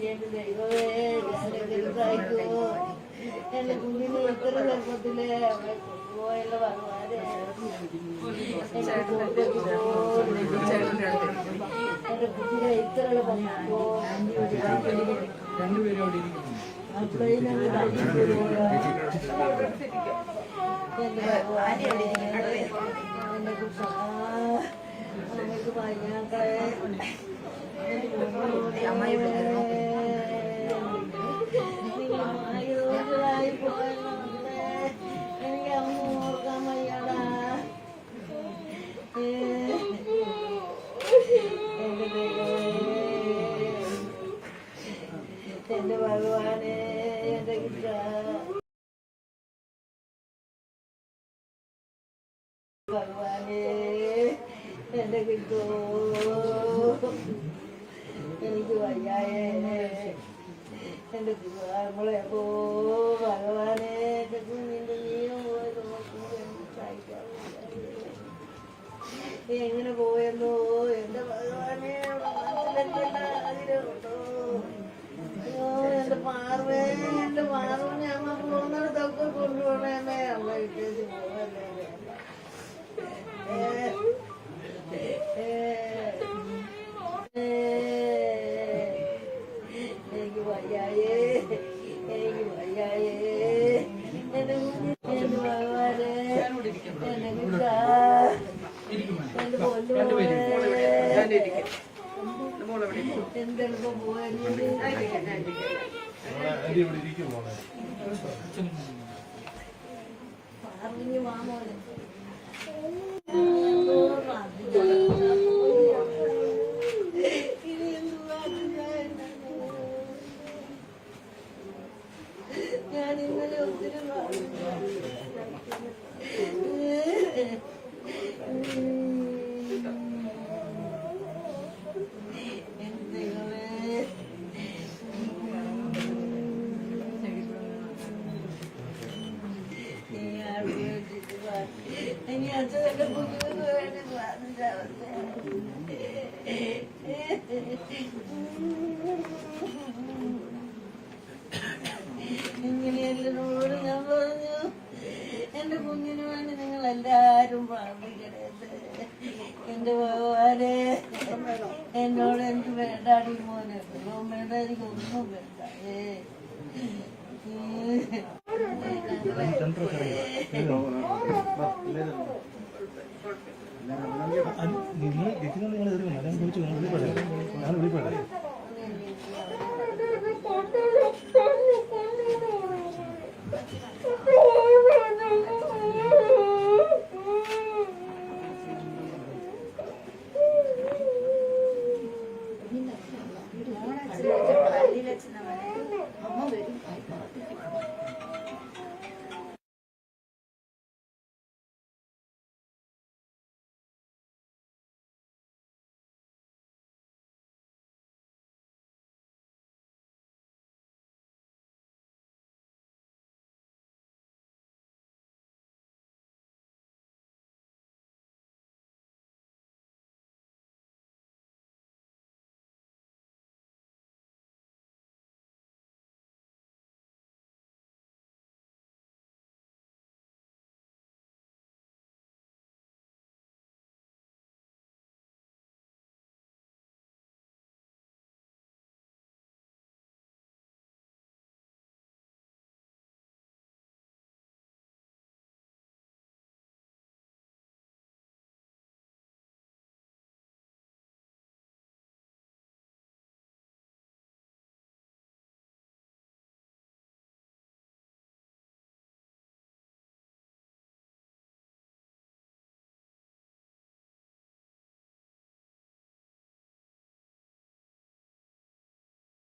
എന്റെ ദൈവമേ ഞാനെങ്ങനെ സഹിക്കുമോ എന്റെ കുഞ്ഞിനെ ഇത്ര ഗർഭത്തിൽ കൊണ്ടുപോയല്ലോ ഭഗവാനെ എന്റെ കുഞ്ഞിനെ ഇത്ര കൊണ്ടുപോ രണ്ടുപേരും അവിടെ ഇരിക്കുന്നു അപ്പോഴേ ഭഗവാനെ എന്റെ കിട്ടോ എനിക്ക് വയ്യായേ. എന്റെ കുമാരങ്ങളെ പോ. ഭഗവാനെ എന്റെ കുഞ്ഞിന്റെ ജീവൻ പോയത് എങ്ങനെ പോയെന്നോ? എനിക്ക് വയ്യായേ എനിക്ക് വയ്യായേ കുഞ്ഞി എന്റെ ഭഗവാനെ എന്നെ കിട്ടാ എന്റെ പൊന്നു എന്തെളുപ്പം പോയത് പറഞ്ഞു മാമോനെ Yani ne oldurum Thank you. എന്റെ ഭഗവാനെ എന്നോട് എനിക്ക് വേണ്ടാടി മോനെ? ഒന്നും വേണ്ട എനിക്ക് ഒന്നും വേണ്ട. ഏ. നിങ്ങൾ നിങ്ങൾ നിങ്ങൾ ഞാൻ വിളിച്ചു ഞാൻ വിളിപ്പെടാം ഞാൻ വിളിപ്പെടാം